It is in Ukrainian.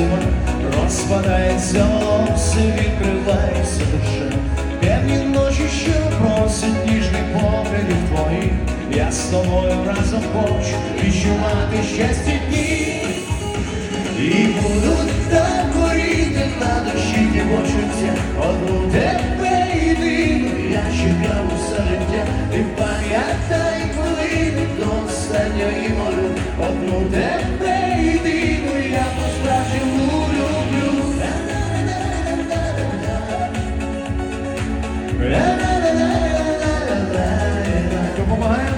Сонь розпадається, волосся, відкривається душа. П'яні ночі ще просить ніжних поглядів твоїх. Я з тобою разом хочу відчувати щастя дні. І будуть так горіти на душі ті почуття. Одну тебе єдину я чекав усе життя. Ти пам'ятай, коли до останньої молю. Одну тебе Come on.